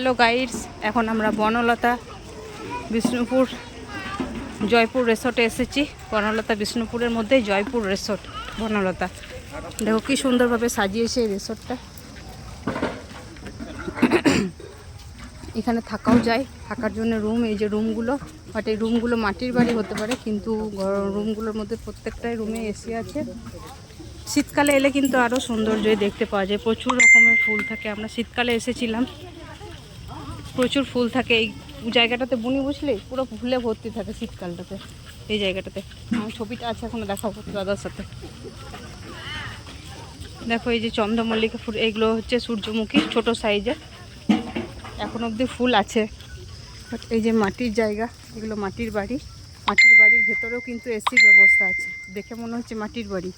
Hello guides এখন আমরা বনলতা বিষ্ণুপুর জয়পুর রিসোর্টে এসেছি। বনলতা বিষ্ণুপুরের মধ্যে জয়পুর রিসোর্ট, বনলতা। দেখো কি সুন্দরভাবে সাজিয়েছে এই রিসোর্টটা। এখানে থাকাও যায়, থাকার জন্য রুম এই যে রুমগুলো বাট এই রুমগুলো মাটির বাড়ি হতে পারে, কিন্তু রুমগুলোর মধ্যে প্রত্যেকটাই রুমে এসি আছে। শীতকালে এলে কিন্তু আরও সৌন্দর্যই দেখতে পাওয়া যায়, প্রচুর রকমের ফুল থাকে। আমরা শীতকালে এসেছিলাম প্রচুর ফুল থাকে। এই জায়গাটাতে বুনি বুঝলি পুরো ফুলে ভর্তি থাকে শীতকালটাতে। এই জায়গাটাতে। আমার ছবিটা আছে, এখনও দেখাবো দাদার সাথে। দেখো, এই যে চন্দ্রমল্লিকা ফুল এইগুলো হচ্ছে সূর্যমুখী ছোট সাইজের এখন অবধি ফুল আছে। এই যে মাটির জায়গা, এগুলো মাটির বাড়ি। মাটির বাড়ির ভেতরেও কিন্তু এসি ব্যবস্থা আছে। দেখে মনে হচ্ছে মাটির বাড়ি।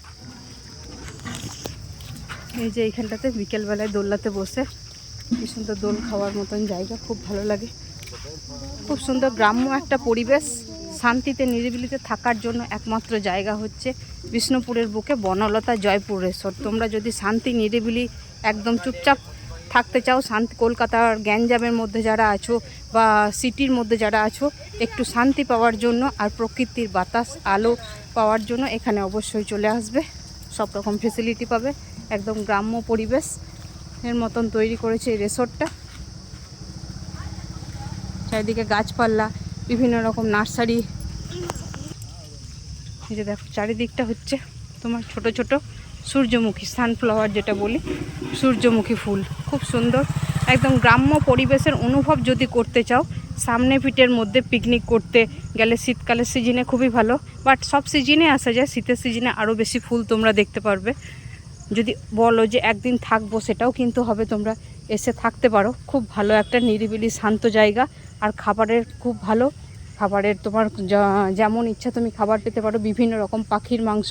এই যে এইখানটাতে বিকেলবেলায় দোলনাতে বসে কি সুন্দর দোল খাওয়ার মতন জায়গা, খুব ভালো লাগে। খুব সুন্দর গ্রাম্য একটা পরিবেশ, শান্তিতে, নিরিবিলিতে থাকার জন্য একমাত্র জায়গা হচ্ছে বিষ্ণুপুরের বুকে বনলতা জয়পুর রিসোর্ট তোমরা যদি শান্তি, নিরিবিলি, একদম চুপচাপ থাকতে চাও, শান্তি, কলকাতার গ্যাঞ্জামের মধ্যে যারা আছো বা সিটির মধ্যে যারা আছো, একটু শান্তি পাওয়ার জন্য আর প্রকৃতির বাতাস, আলো পাওয়ার জন্য এখানে অবশ্যই চলে আসবে। সব রকম ফেসিলিটি পাবে। একদম গ্রাম্য পরিবেশ এর মতন তৈরি করেছে এই রিসোর্টটা। চারিদিকে গাছপালা, বিভিন্ন রকম নার্সারি। এই যে দেখো, চারিদিকটা হচ্ছে তোমার ছোট ছোট সূর্যমুখী সানফ্লাওয়ার যেটা বলি, সূর্যমুখী ফুল। খুব সুন্দর। একদম গ্রাম্য পরিবেশের অনুভব যদি করতে চাও, সামনে পিঠের মধ্যে পিকনিক করতে গেলে শীতকালের সিজনে খুবই ভালো। বাট সব সিজনে আসা যায়, শীতের সিজনে আরও বেশি ফুল তোমরা দেখতে পারবে। যদি বলো যে একদিন থাকব, সেটাও কিন্তু হবে। তোমরা এসে থাকতে পারো। খুব ভালো একটা নিরিবিলি, শান্ত জায়গা। আর খাবারের খুব ভালো। খাবারের তোমার যেমন ইচ্ছা তুমি খাবার পেতে পারো। বিভিন্ন রকম পাখির মাংস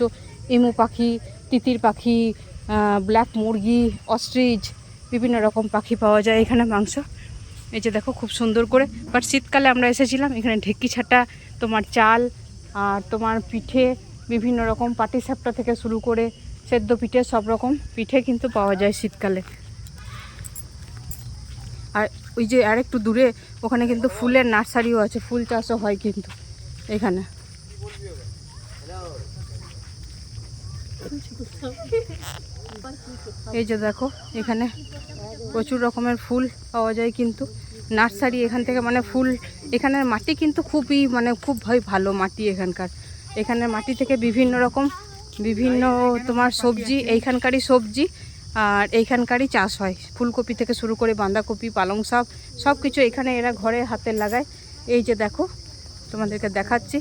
এমু পাখি, তিতির পাখি ব্ল্যাক মুরগি অস্ট্রিচ বিভিন্ন রকম পাখি পাওয়া যায় এখানে মাংস। এই যে দেখো, খুব সুন্দর করে। বাট শীতকালে আমরা এসেছিলাম, এখানে ঢেকি ছাটা, তোমার চাল, আর তোমার পিঠে, বিভিন্ন রকম পাটিসাপটা থেকে শুরু করে সেদ্ধ পিঠে সব রকম পিঠে কিন্তু পাওয়া যায় শীতকালে। আর ওই যে আর একটু দূরে, ওখানে কিন্তু ফুলের নার্সারিও আছে, ফুল চাষও হয় কিন্তু এখানে। এই যে দেখো, এখানে প্রচুর রকমের ফুল পাওয়া যায় কিন্তু। নার্সারি এখান থেকে মানে ফুল এখানের মাটি কিন্তু খুবই মানে খুব ভালো মাটি এখানকার। এখানের মাটি থেকে বিভিন্ন রকম বিভিন্ন তোমার সবজি, এইখানকারই সবজি আর এইখানকারই চাষ হয়। ফুলকপি থেকে শুরু করে বাঁধাকপি, পালং শাক সব কিছু এখানে এরা ঘরে হাতে লাগায়। এই যে দেখো, তোমাদেরকে দেখাচ্ছি।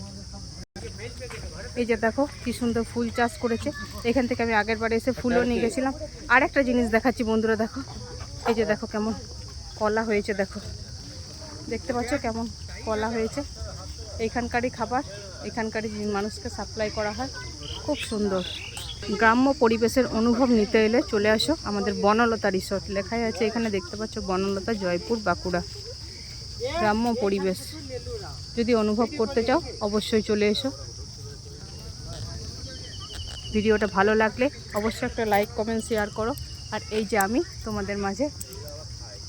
এই যে দেখো, কি সুন্দর ফুল চাষ করেছে। এখান থেকে আমি আগের বারে এসে ফুলও নিয়ে গেছিলাম। আর একটা জিনিস দেখাচ্ছি বন্ধুরা, দেখো। এই যে দেখো কেমন কলা হয়েছে, দেখো। দেখতে পাচ্ছ কেমন কলা হয়েছে? এইখানকারই খাবার, এখানকারই মানুষকে সাপ্লাই করা হয়, খুব সুন্দর। গ্রাম্য পরিবেশের অনুভব নিতে এলে চলে আসো, আমাদের বনলতা রিসোর্ট লেখাই আছে, এখানে দেখতে পাচ্ছ বনলতা, জয়পুর, বাঁকুড়া। গ্রাম্য পরিবেশ, যদি অনুভব করতে চাও, অবশ্যই চলে এসো। ভিডিওটা ভালো লাগলে অবশ্যই একটা লাইক কমেন্ট শেয়ার করো। আর এই যে আমি তোমাদের মাঝে,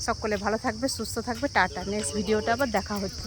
সকলে ভালো থাকবে, সুস্থ থাকবে, টাটা। নেক্সট ভিডিওটা আবার দেখা হচ্ছে।